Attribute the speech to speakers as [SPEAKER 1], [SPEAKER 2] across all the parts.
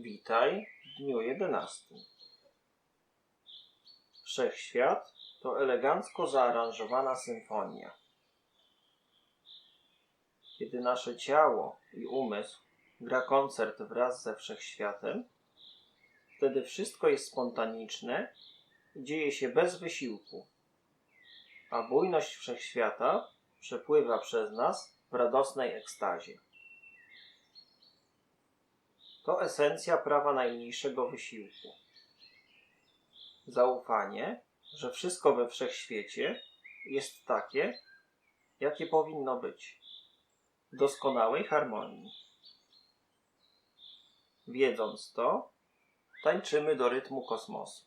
[SPEAKER 1] Witaj w dniu jedenastym. Wszechświat to elegancko zaaranżowana symfonia. Kiedy nasze ciało i umysł gra koncert wraz ze wszechświatem, wtedy wszystko jest spontaniczne i dzieje się bez wysiłku, a bujność wszechświata przepływa przez nas w radosnej ekstazie. To esencja prawa najmniejszego wysiłku. Zaufanie, że wszystko we wszechświecie jest takie, jakie powinno być, w doskonałej harmonii. Wiedząc to, tańczymy do rytmu kosmosu.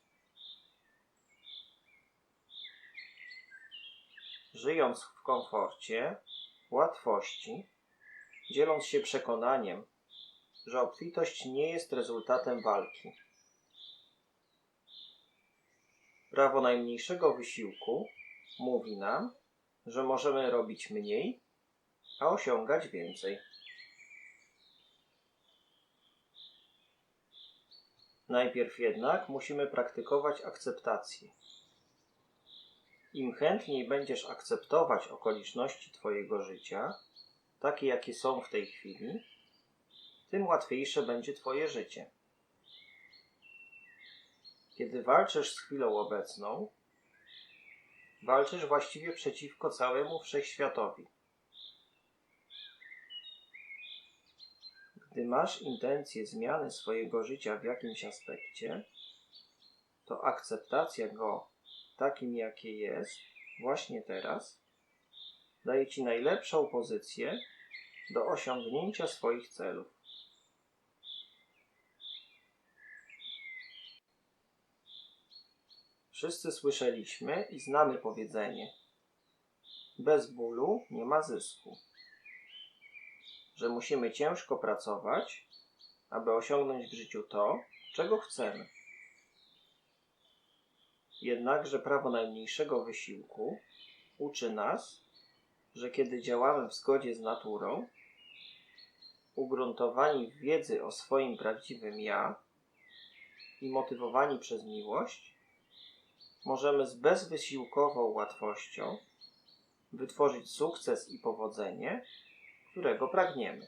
[SPEAKER 1] Żyjąc w komforcie, łatwości, dzieląc się przekonaniem, że obfitość nie jest rezultatem walki. Prawo najmniejszego wysiłku mówi nam, że możemy robić mniej, a osiągać więcej. Najpierw jednak musimy praktykować akceptację. Im chętniej będziesz akceptować okoliczności Twojego życia, takie jakie są w tej chwili, tym łatwiejsze będzie Twoje życie. Kiedy walczysz z chwilą obecną, walczysz właściwie przeciwko całemu wszechświatowi. Gdy masz intencję zmiany swojego życia w jakimś aspekcie, to akceptacja go takim, jakie jest, właśnie teraz, daje Ci najlepszą pozycję do osiągnięcia swoich celów. Wszyscy słyszeliśmy i znamy powiedzenie: bez bólu nie ma zysku. Że musimy ciężko pracować, aby osiągnąć w życiu to, czego chcemy. Jednakże prawo najmniejszego wysiłku uczy nas, że kiedy działamy w zgodzie z naturą, ugruntowani w wiedzy o swoim prawdziwym ja i motywowani przez miłość, możemy z bezwysiłkową łatwością wytworzyć sukces i powodzenie, którego pragniemy.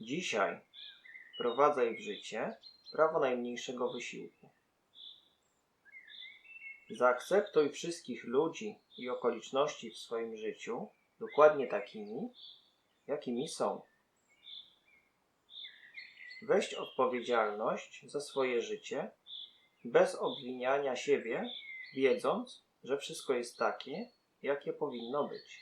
[SPEAKER 1] Dzisiaj wprowadzaj w życie prawo najmniejszego wysiłku. Zaakceptuj wszystkich ludzi i okoliczności w swoim życiu dokładnie takimi, jakimi są. Weź odpowiedzialność za swoje życie bez obwiniania siebie, wiedząc, że wszystko jest takie, jakie powinno być.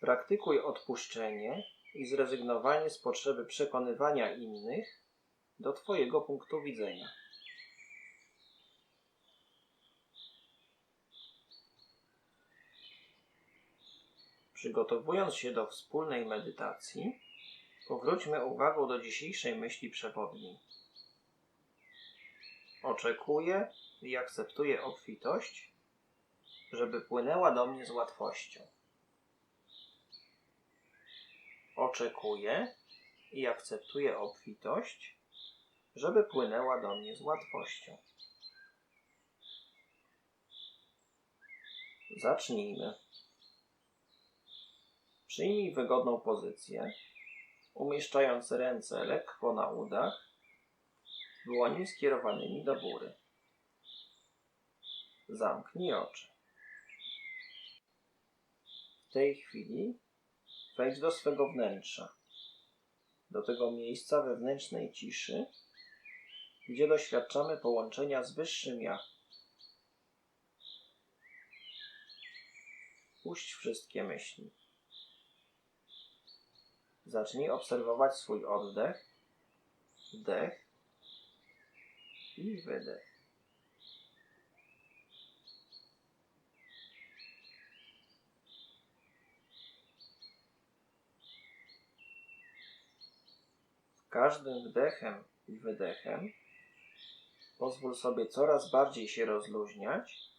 [SPEAKER 1] Praktykuj odpuszczenie i zrezygnowanie z potrzeby przekonywania innych do Twojego punktu widzenia. Przygotowując się do wspólnej medytacji, Powróćmy uwagą do dzisiejszej myśli przewodniej. Oczekuję i akceptuję obfitość, żeby płynęła do mnie z łatwością. Oczekuję i akceptuję obfitość, żeby płynęła do mnie z łatwością. Zacznijmy. Przyjmij wygodną pozycję umieszczając ręce lekko na udach, dłońmi skierowanymi do góry. Zamknij oczy. W tej chwili wejdź do swego wnętrza, do tego miejsca wewnętrznej ciszy, gdzie doświadczamy połączenia z Wyższym Ja. Puść wszystkie myśli. Zacznij obserwować swój oddech, wdech i wydech. każdym wdechem i wydechem pozwól sobie coraz bardziej się rozluźniać,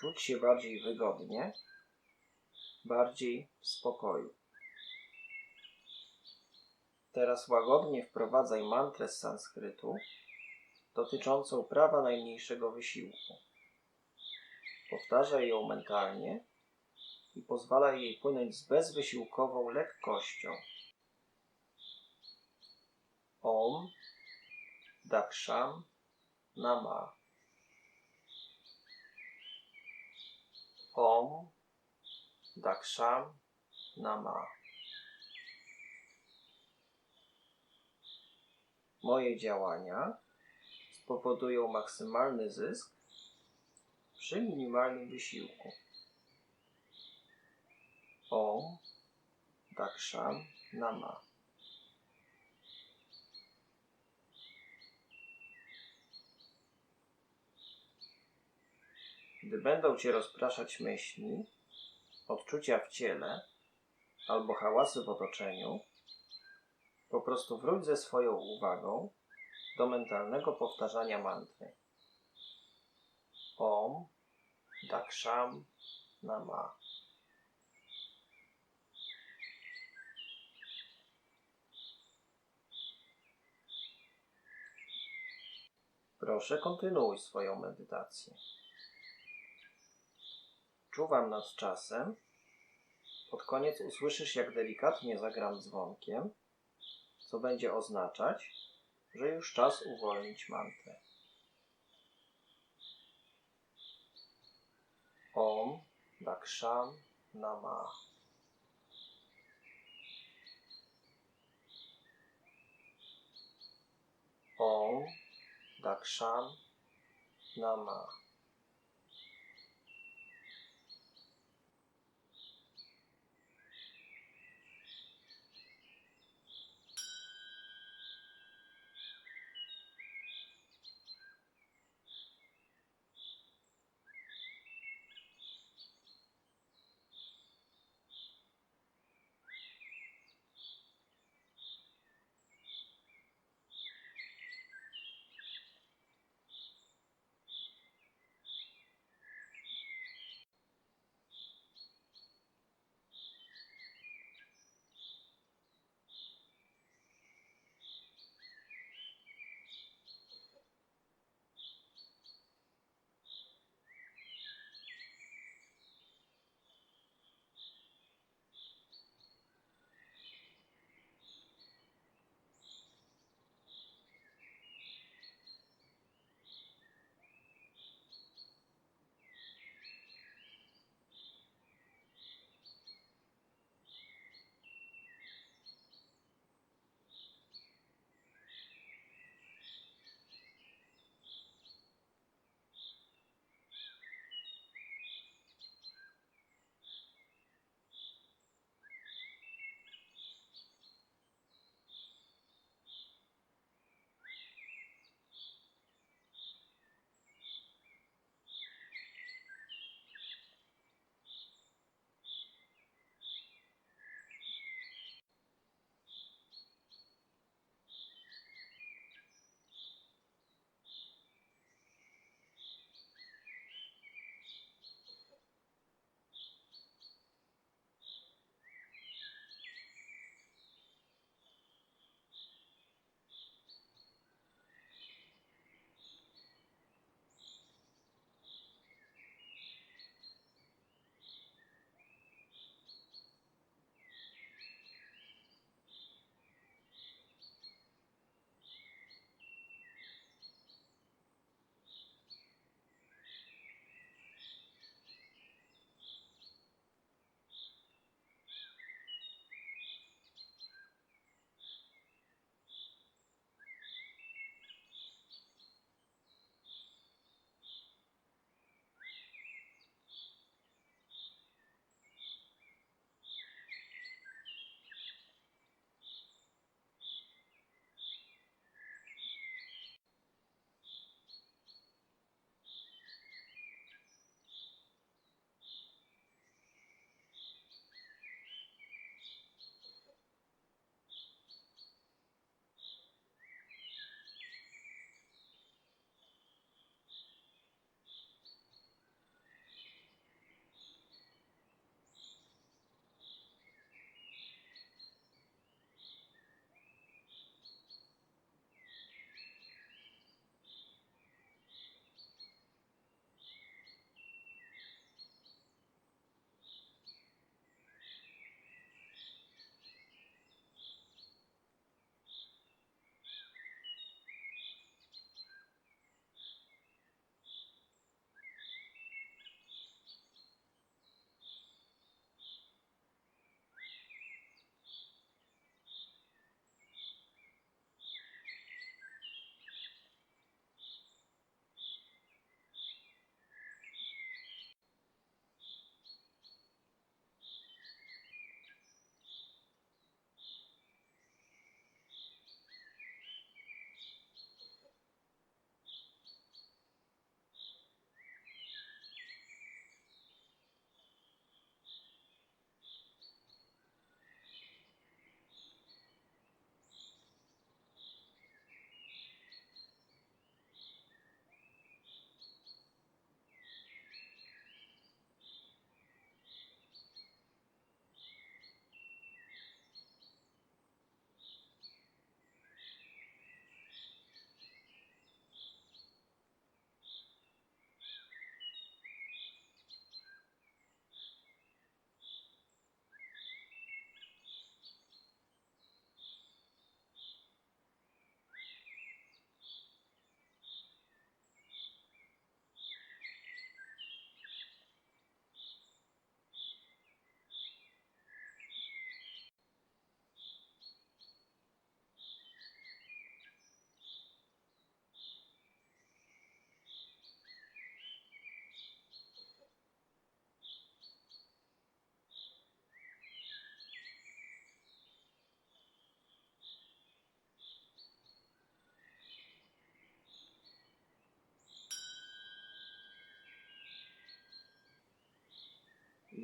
[SPEAKER 1] czuć się bardziej wygodnie, bardziej w spokoju. Teraz łagodnie wprowadzaj mantrę z sanskrytu dotyczącą prawa najmniejszego wysiłku. Powtarzaj ją mentalnie i pozwalaj jej płynąć z bezwysiłkową lekkością. Om Daksham Nama. Om Daksham Nama. Moje działania spowodują maksymalny zysk przy minimalnym wysiłku. Om Daksham Nama. Gdy będą cię rozpraszać myśli, odczucia w ciele albo hałasy w otoczeniu, po prostu wróć ze swoją uwagą do mentalnego powtarzania mantry. Om Daksham Nama. Proszę, kontynuuj swoją medytację. Czuwam nad czasem. Pod koniec usłyszysz, jak delikatnie zagram dzwonkiem, co będzie oznaczać, że już czas uwolnić mantrę. Om Daksham Nama. Om Daksham Nama.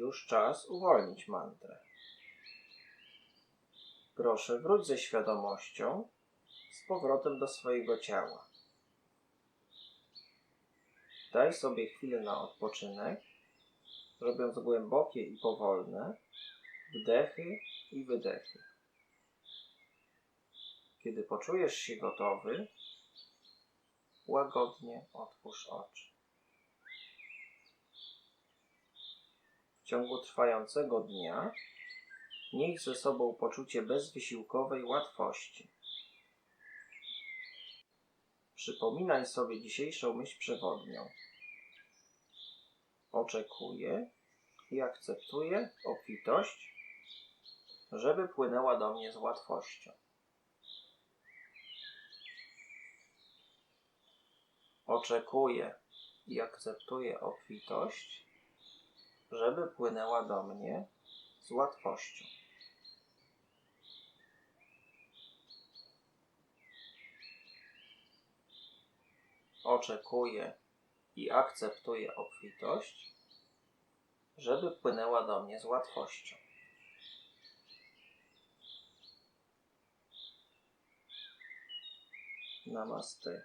[SPEAKER 1] Już czas uwolnić mantrę. Proszę, wróć ze świadomością z powrotem do swojego ciała. Daj sobie chwilę na odpoczynek, robiąc głębokie i powolne wdechy i wydechy. Kiedy poczujesz się gotowy, łagodnie otwórz oczy. Ciągu trwającego dnia nieś ze sobą poczucie bezwysiłkowej łatwości. Przypominaj sobie dzisiejszą myśl przewodnią. Oczekuję i akceptuję obfitość, żeby płynęła do mnie z łatwością. Oczekuję i akceptuję obfitość, żeby płynęła do mnie z łatwością. Oczekuję i akceptuję obfitość, żeby płynęła do mnie z łatwością. Namaste.